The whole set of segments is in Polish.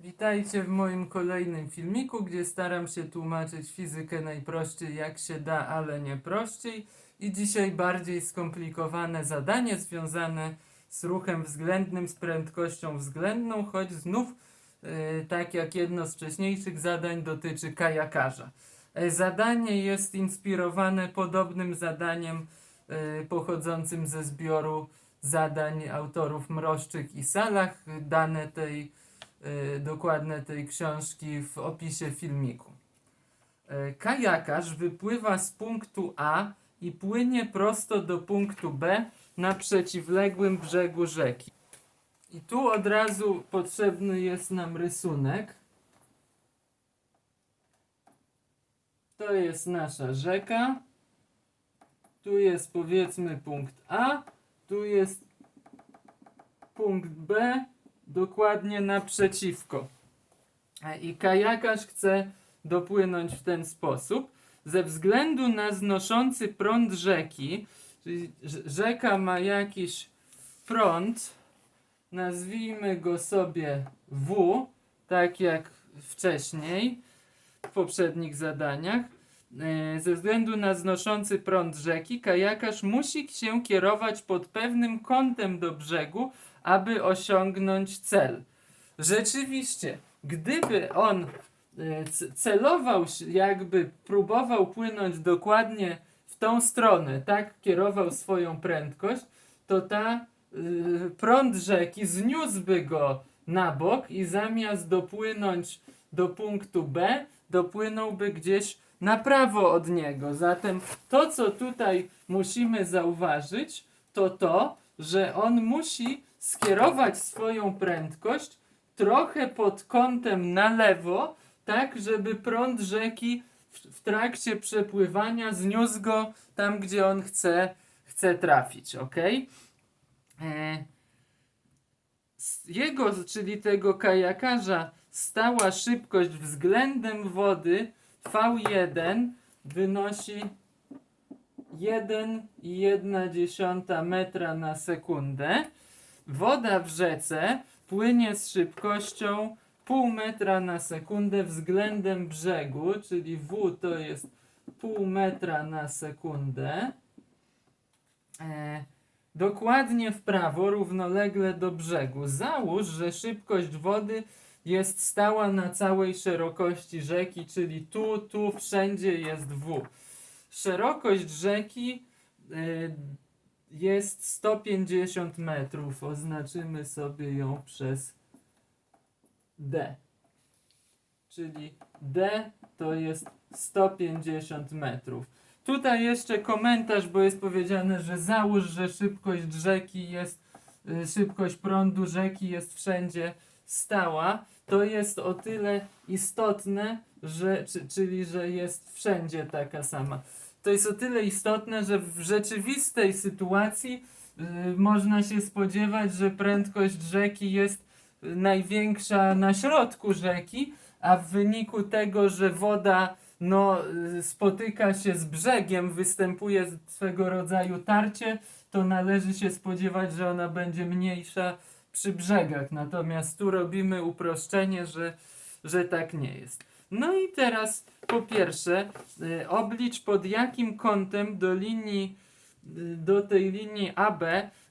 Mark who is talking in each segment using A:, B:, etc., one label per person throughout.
A: Witajcie w moim kolejnym filmiku, gdzie staram się tłumaczyć fizykę najprościej jak się da, ale nie prościej. I dzisiaj bardziej skomplikowane zadanie związane z ruchem względnym, z prędkością względną, choć znów, e, tak jak jedno z wcześniejszych zadań, dotyczy kajakarza. E, Zadanie jest inspirowane podobnym zadaniem e, pochodzącym ze zbioru zadań autorów Mroszczyk i Salach. Dane tej dokładne tej książki w opisie filmiku. Y, Kajakarz wypływa z punktu A i płynie prosto do punktu B na przeciwległym brzegu rzeki. I tu od razu potrzebny jest nam rysunek. To jest nasza rzeka. Tu jest powiedzmy punkt A, tu jest punkt B, dokładnie naprzeciwko. E, I kajakarz chce dopłynąć w ten sposób. Ze względu na znoszący prąd rzeki, czyli rz- rzeka ma jakiś prąd, nazwijmy go sobie W, tak jak wcześniej w poprzednich zadaniach. E, Ze względu na znoszący prąd rzeki, kajakarz musi się kierować pod pewnym kątem do brzegu, aby osiągnąć cel. Rzeczywiście, gdyby on e, celował, jakby próbował płynąć dokładnie w tą stronę, tak kierował swoją prędkość, to ta y, prąd rzeki zniósłby go na bok i zamiast dopłynąć do punktu B, dopłynąłby gdzieś na prawo od niego. Zatem to, co tutaj musimy zauważyć, to to, że on musi skierować swoją prędkość trochę pod kątem na lewo, tak żeby prąd rzeki w, w trakcie przepływania zniósł go tam, gdzie on chce, chce trafić, ok? E, jego, czyli tego kajakarza, stała szybkość względem wody V1 wynosi 1,1 metra na sekundę. Woda w rzece płynie z szybkością pół metra na sekundę względem brzegu, czyli W to jest pół metra na sekundę. E, dokładnie w prawo, równolegle do brzegu. Załóż, że szybkość wody jest stała na całej szerokości rzeki, czyli tu, tu, wszędzie jest W. Szerokość rzeki y, jest 150 metrów. Oznaczymy sobie ją przez D. Czyli D to jest 150 metrów. Tutaj jeszcze komentarz, bo jest powiedziane, że załóż, że szybkość rzeki jest, y, szybkość prądu rzeki jest wszędzie stała. To jest o tyle istotne, że, czy, czyli że jest wszędzie taka sama. To jest o tyle istotne, że w rzeczywistej sytuacji y, można się spodziewać, że prędkość rzeki jest y, największa na środku rzeki, a w wyniku tego, że woda no, y, spotyka się z brzegiem, występuje swego rodzaju tarcie, to należy się spodziewać, że ona będzie mniejsza przy brzegach. Natomiast tu robimy uproszczenie, że, że tak nie jest. No i teraz po pierwsze y, oblicz pod jakim kątem do linii y, do tej linii AB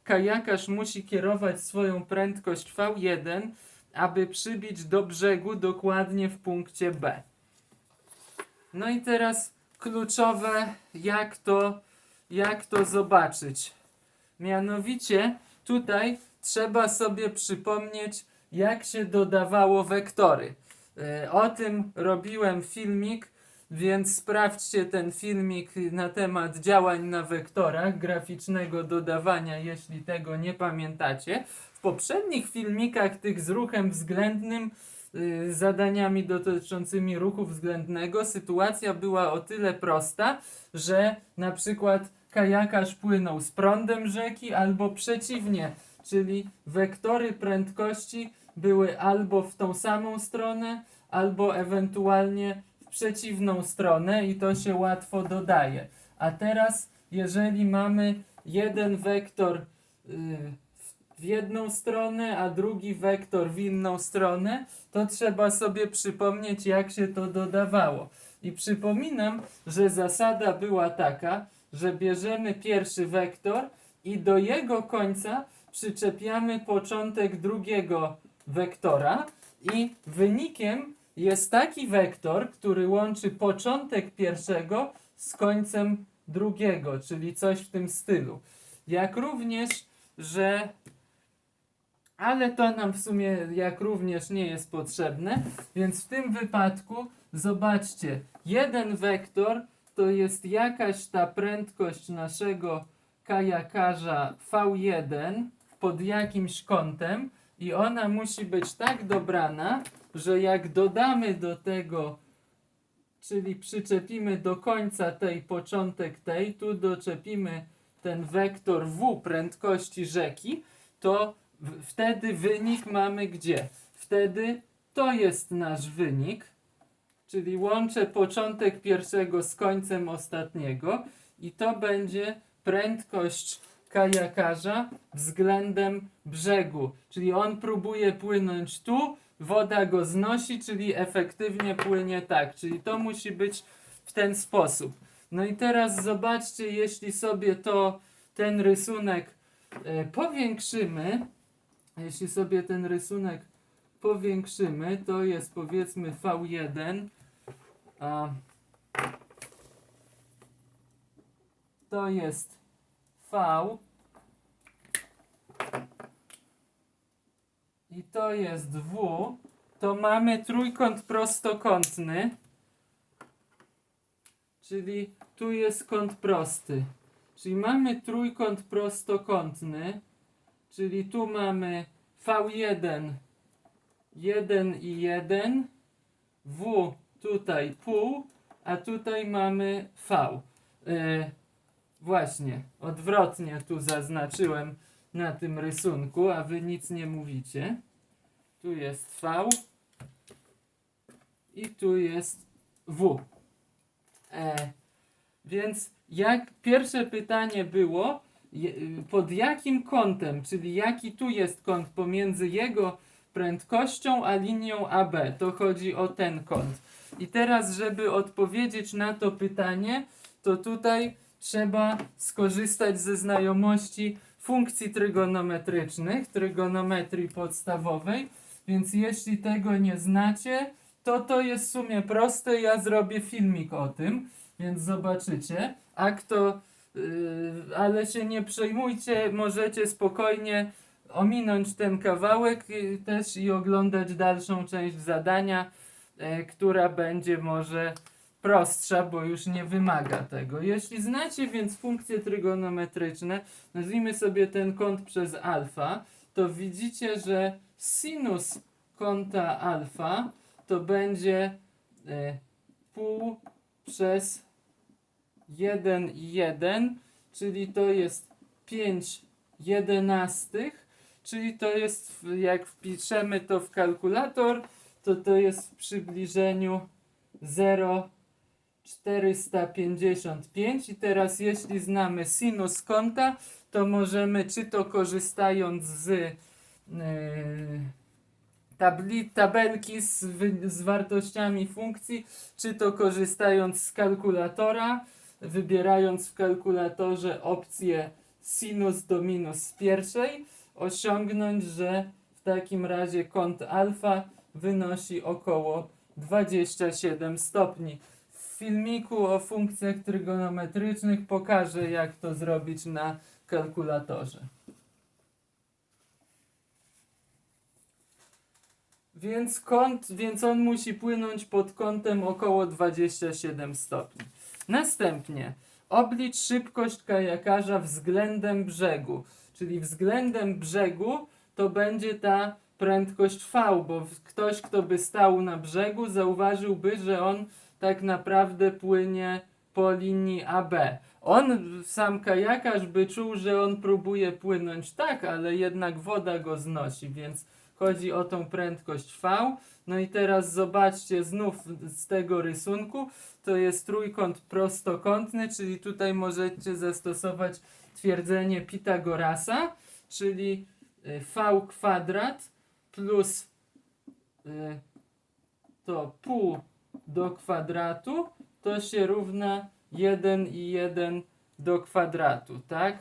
A: kajakarz musi kierować swoją prędkość V1, aby przybić do brzegu dokładnie w punkcie B. No i teraz kluczowe, jak to, jak to zobaczyć. Mianowicie tutaj trzeba sobie przypomnieć, jak się dodawało wektory. E, O tym robiłem filmik, więc sprawdźcie ten filmik na temat działań na wektorach, graficznego dodawania, jeśli tego nie pamiętacie. W poprzednich filmikach tych z ruchem względnym, y, zadaniami dotyczącymi ruchu względnego, sytuacja była o tyle prosta, że na przykład kajakarz płynął z prądem rzeki albo przeciwnie, czyli wektory prędkości były albo w tą samą stronę, albo ewentualnie w przeciwną stronę i to się łatwo dodaje. A teraz, jeżeli mamy jeden wektor y, w, jedną stronę, a drugi wektor w inną stronę, to trzeba sobie przypomnieć, jak się to dodawało. I przypominam, że zasada była taka, że bierzemy pierwszy wektor i do jego końca przyczepiamy początek drugiego wektora i wynikiem jest taki wektor, który łączy początek pierwszego z końcem drugiego, czyli coś w tym stylu. Jak również, że ale to nam w sumie jak również nie jest potrzebne, więc w tym wypadku zobaczcie, jeden wektor to jest jakaś ta prędkość naszego kajakarza V1 pod jakimś kątem i ona musi być tak dobrana, że jak dodamy do tego, czyli przyczepimy do końca tej początek tej, tu doczepimy ten wektor W prędkości rzeki, to wtedy wynik mamy gdzie? Wtedy to jest nasz wynik, czyli łączę początek pierwszego z końcem ostatniego i to będzie prędkość kajakarza względem brzegu. Czyli on próbuje płynąć tu, woda go znosi, czyli efektywnie płynie tak. Czyli to musi być w ten sposób. No i teraz zobaczcie, jeśli sobie to ten rysunek e, powiększymy, jeśli sobie ten rysunek powiększymy, to jest powiedzmy V1, a to jest V i to jest W, to mamy trójkąt prostokątny, czyli tu jest kąt prosty. Czyli mamy trójkąt prostokątny, czyli tu mamy V1 1 i 1, W tutaj pół, a tutaj mamy V. E, właśnie, odwrotnie tu zaznaczyłem na tym rysunku, a wy nic nie mówicie. Tu jest V i tu jest W. E, więc jak pierwsze pytanie było, y, pod jakim kątem, czyli jaki tu jest kąt pomiędzy jego prędkością a linią AB, to chodzi o ten kąt. I teraz, żeby odpowiedzieć na to pytanie, to tutaj trzeba skorzystać ze znajomości funkcji trygonometrycznych, trygonometrii podstawowej, więc jeśli tego nie znacie, to to jest w sumie proste, ja zrobię filmik o tym, więc zobaczycie. A kto, yy, ale się nie przejmujcie, możecie spokojnie ominąć ten kawałek yy, też i oglądać dalszą część zadania, yy, która będzie może prostsza, bo już nie wymaga tego. Jeśli znacie więc funkcje trygonometryczne, nazwijmy sobie ten kąt przez alfa, to widzicie, że sinus kąta alfa to będzie e, pół przez 1 i 1, czyli to jest 5 jedenastych, czyli to jest, jak wpiszemy to w kalkulator, to to jest w przybliżeniu 0,455 i teraz jeśli znamy sinus kąta, to możemy czy to korzystając z tabli, tabelki z, z wartościami funkcji, czy to korzystając z kalkulatora, wybierając w kalkulatorze opcję sinus do minus pierwszej, osiągnąć, że w takim razie kąt alfa wynosi około 27 stopni. W filmiku o funkcjach trygonometrycznych pokażę, jak to zrobić na kalkulatorze. Więc kąt, więc on musi płynąć pod kątem około 27 stopni. Następnie oblicz szybkość kajakarza względem brzegu, czyli względem brzegu to będzie ta prędkość V, bo ktoś, kto by stał na brzegu, zauważyłby, że on tak naprawdę płynie po linii AB. On, sam kajakarz, by czuł, że on próbuje płynąć tak, ale jednak woda go znosi, więc chodzi o tą prędkość V. No i teraz zobaczcie znów z tego rysunku, to jest trójkąt prostokątny, czyli tutaj możecie zastosować twierdzenie Pitagorasa, czyli y, v kwadrat plus y, to pół do kwadratu to się równa 1 i 1 do kwadratu, tak?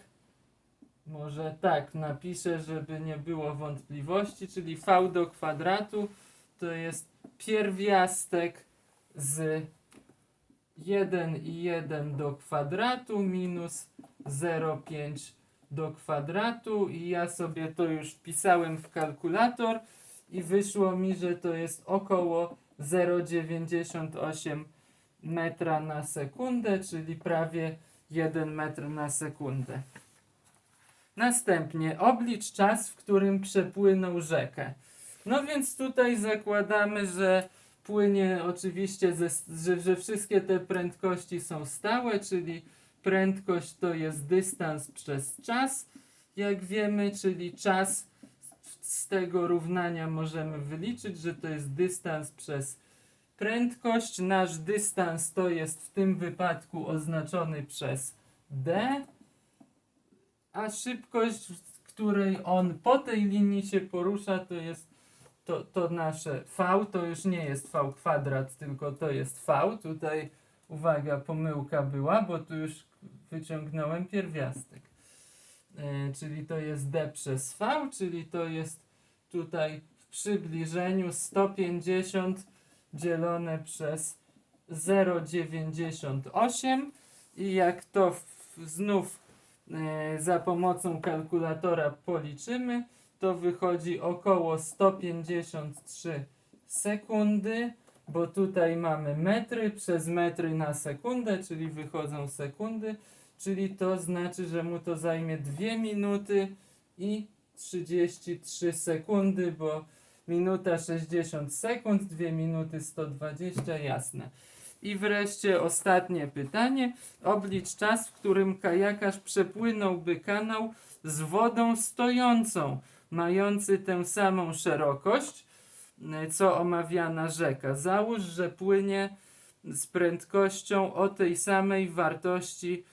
A: Może tak napiszę, żeby nie było wątpliwości, czyli v do kwadratu to jest pierwiastek z 1 i 1 do kwadratu minus 0,5 do kwadratu i ja sobie to już wpisałem w kalkulator i wyszło mi, że to jest około 0,98 metra na sekundę, czyli prawie 1 metr na sekundę. Następnie oblicz czas, w którym przepłynął rzekę. No więc tutaj zakładamy, że płynie oczywiście, ze, że, że wszystkie te prędkości są stałe, czyli prędkość to jest dystans przez czas, jak wiemy, czyli czas z tego równania możemy wyliczyć, że to jest dystans przez prędkość. Nasz dystans to jest w tym wypadku oznaczony przez d, a szybkość, z której on po tej linii się porusza, to jest to, to nasze v, to już nie jest v kwadrat, tylko to jest v. Tutaj uwaga, pomyłka była, bo tu już wyciągnąłem pierwiastek. E, czyli to jest d przez v, czyli to jest tutaj w przybliżeniu 150 dzielone przez 0,98 i jak to w, znów za pomocą kalkulatora policzymy, to wychodzi około 153 sekundy, bo tutaj mamy metry przez metry na sekundę, czyli wychodzą sekundy, czyli to znaczy, że mu to zajmie 2 minuty i 33 sekundy, bo minuta 60 sekund, 2 minuty 120, jasne. I wreszcie ostatnie pytanie. Oblicz czas, w którym kajakarz przepłynąłby kanał z wodą stojącą, mający tę samą szerokość, co omawiana rzeka. Załóż, że płynie z prędkością o tej samej wartości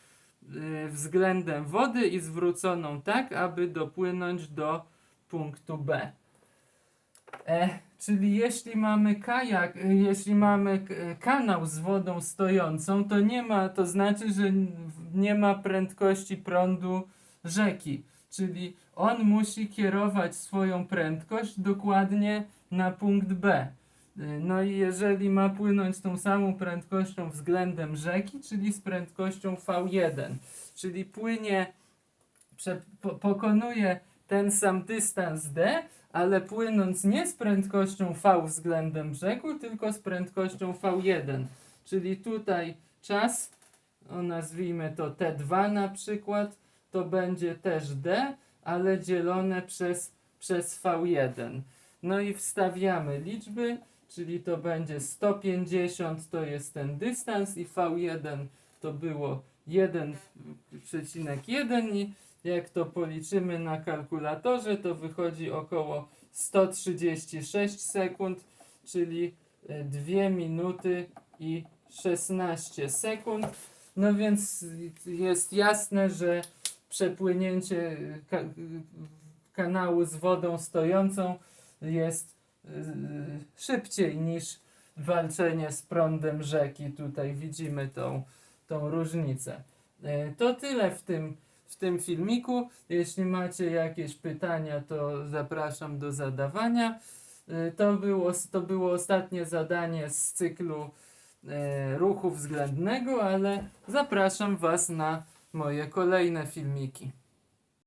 A: y, względem wody i zwróconą tak, aby dopłynąć do punktu B. E, czyli jeśli mamy kajak, e, jeśli mamy e, kanał z wodą stojącą, to nie ma, to znaczy, że nie ma prędkości prądu rzeki. Czyli on musi kierować swoją prędkość dokładnie na punkt B. E, No i jeżeli ma płynąć tą samą prędkością względem rzeki, czyli z prędkością V1, czyli płynie, pokonuje ten sam dystans d, ale płynąc nie z prędkością v względem brzegu, tylko z prędkością v1. Czyli tutaj czas, o nazwijmy to t2 na przykład, to będzie też d, ale dzielone przez, przez v1. No i wstawiamy liczby, czyli to będzie 150 to jest ten dystans i v1 to było 1,1 i jak to policzymy na kalkulatorze, to wychodzi około 136 sekund, czyli 2 minuty i 16 sekund. No więc jest jasne, że przepłynięcie ka kanału z wodą stojącą jest y, szybciej niż walczenie z prądem rzeki. Tutaj widzimy tą, tą różnicę. E, To tyle w tym, w tym filmiku. Jeśli macie jakieś pytania, to zapraszam do zadawania. E, To było, to było ostatnie zadanie z cyklu e, ruchu względnego, ale zapraszam Was na moje kolejne filmiki.